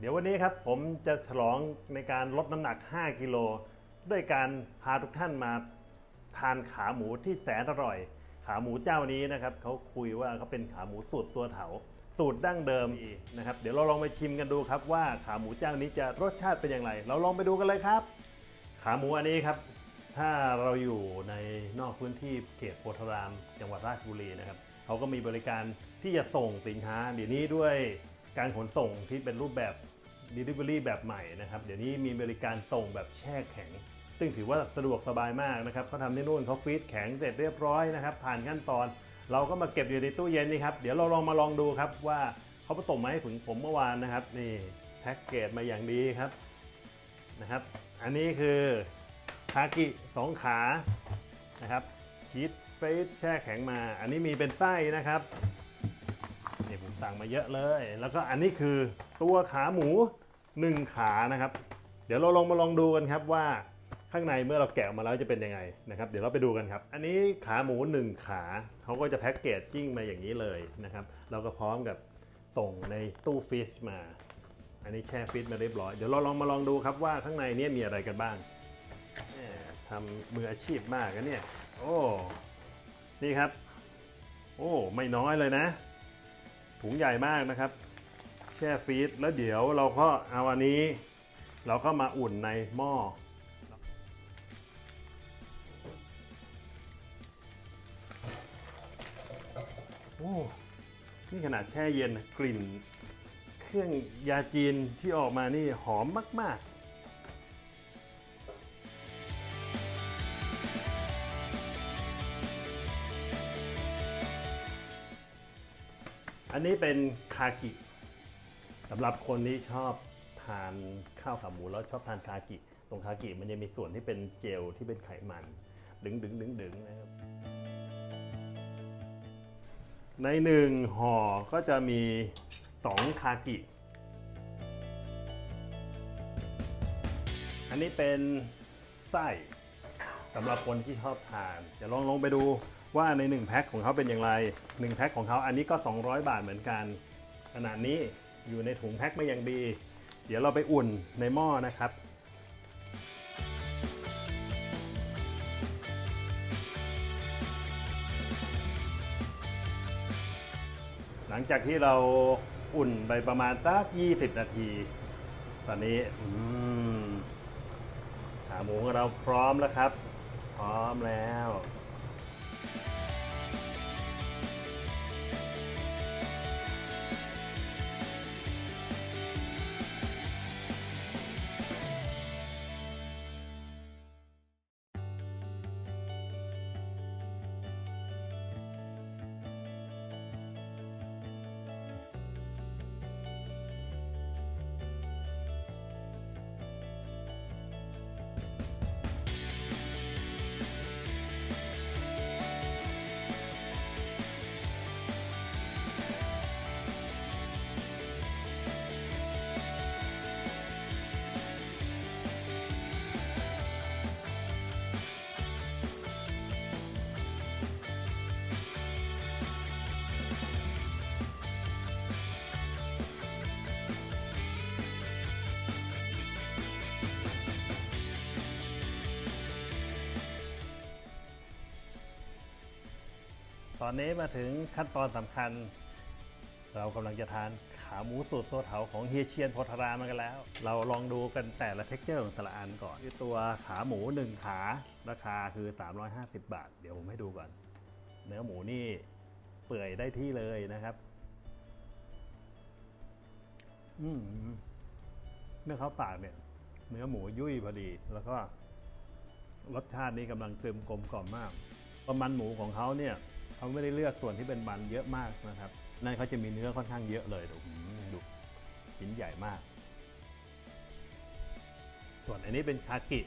เดี๋ยววันนี้ครับผมจะฉลองในการลดน้ำหนัก 5 กิโล ด้วยการพาทุกท่านมาทานขาหมูที่แสนอร่อย ขาหมูเจ้านี้นะครับเขาคุยว่าเขาเป็นขาหมูสูตรตัวเถา สูตรดั้งเดิมนะครับ เดี๋ยวเราลองไปชิมกันดูครับว่าขาหมูเจ้านี้จะรสชาติเป็นอย่างไร เราลองไปดูกันเลยครับ ขาหมูอันนี้ครับ ถ้าเราอยู่ในนอกพื้นที่เขตโพธาราม จังหวัดราชบุรีนะครับเขาก็มีบริการที่จะส่งสินค้าเดี๋ยวนี้ด้วย การขนส่งที่เป็นรูปแบบ Delivery แบบใหม่นะครับเดี๋ยวนี้มีบริการส่งแบบแช่แข็ง ซึ่งถือว่าสะดวกสบายมากนะครับเขาทำที่นู่นเขาฟรีซแข็งเสร็จเรียบร้อยนะครับผ่านขั้นตอน เราก็มาเก็บอยู่ในตู้เย็นนี่ครับเดี๋ยวเราลองมาลองดูครับว่าเขาผสมมาให้ถึงผมเมื่อวานนะครับนี่แพ็กเกจมาอย่างดีครับนะครับอันนี้คือคากิสองขานะครับชีสเฟสแช่แข็งมา อันนี้มีเป็นไส้นะครับ สั่งมาเยอะเลย แล้วก็อันนี้คือตัวขาหมู 1 ขานะครับ เดี๋ยวเราลองมาลองดูกันครับว่าข้างในเมื่อเราแกะออกมาแล้วจะเป็นยังไงนะครับ เดี๋ยวเราไปดูกันครับ อันนี้ขาหมู 1 ขาเขาก็จะแพ็กเกจจิ้งมาอย่างนี้เลยนะครับเราก็พร้อมกับส่งในตู้ฟิชมา อันนี้แช่ฟิตมาเรียบร้อยเดี๋ยวเราลองมาลองดูครับว่าข้างในนี้มีอะไรกันบ้างทำมืออาชีพมากนะเนี่ย โอ้ นี่ครับ โอ้ ไม่น้อยเลยนะ ถุงใหญ่มากนะครับ แช่ฟรีซแล้วเดี๋ยวเราก็เอาอันนี้ เราก็มาอุ่นในหม้อโอ้นี่ขนาดแช่เย็นกลิ่น เครื่องยาจีนที่ออกมานี่หอมมาก ๆ อันนี้เป็นคากิสำหรับคนที่ชอบทานข้าวขาหมูแล้วชอบทานคากิ ตรงคากิมันจะมีส่วนที่เป็นเจลที่เป็นไขมัน ดึงดึงดึงดึงนะครับ ในหนึ่งห่อก็จะมีสองคากิ อันนี้เป็นไส้สำหรับคนที่ชอบทานเดี๋ยวลองลงไปดู ว่าใน 1 แพ็คของเขาเป็นอย่างไร 1 แพ็คของเขาอันนี้ก็ 200 บาทเหมือนกัน ขนาดนี้อยู่ในถุงแพ็คมาอย่างดี เดี๋ยวเราไปอุ่นในหม้อนะครับหลังจากที่เราอุ่นไปประมาณสัก 20 นาที ตอนนี้ขาหมูของเราพร้อมแล้วครับ พร้อมแล้ว ตอนนี้มาถึงขั้นตอนสำคัญ เรากำลังจะทานขาหมูสูตรโซเถาของเฮียเชียนโพธารามากันแล้ว เราลองดูกันแต่ละเท็กเจอร์ของแต่ละอันก่อนที่ตัวขาหมู 1 ขาราคาคือ 350 บาท เดี๋ยวผมให้ดูก่อน เนื้อหมูนี่เปื่อยได้ที่เลยนะครับ อืมเมื่อเขาปากเนี่ย เนื้อหมูยุ่ยพอดีแล้วก็รสชาตินี้กำลังกลมกลมกล่อมมากเพราะมันหมูของเขาเนี่ย เขาไม่ได้เลือกส่วนที่เป็นมันเยอะมากนะครับ นั่นเขาจะมีเนื้อค่อนข้างเยอะเลยดูดูชิ้นใหญ่มาก ส่วนอันนี้เป็นคากิ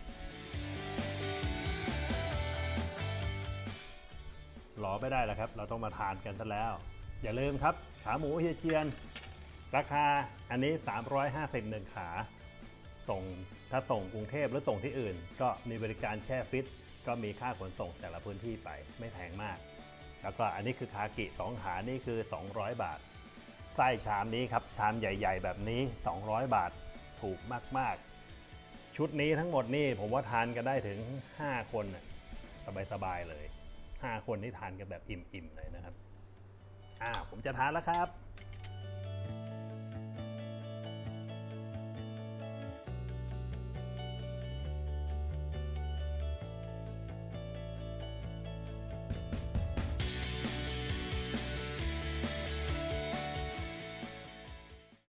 รอไม่ได้แล้วครับ เราต้องมาทานกันซะแล้ว อย่าลืมครับ ขาหมูเฮียเชียน ราคาอันนี้ 350หนึ่งขาส่งถ้าส่งกรุงเทพหรือส่งที่อื่น ก็มีบริการแช่ฟิต ก็มีค่าขนส่งแต่ละพื้นที่ไปไม่แพงมาก แล้วก็อันนี้คือคากิสองขานี่คือ 200 บาท ไส้ชามนี้ครับชามใหญ่ ๆ แบบนี้ 200 บาทถูกมาก ๆ ชุดนี้ทั้งหมดนี่ผมว่าทานกันได้ถึง 5 คนสบาย ๆ เลย 5 คนที่ทานกันแบบอิ่ม ๆ เลยนะครับอ่าผมจะทานแล้วครับ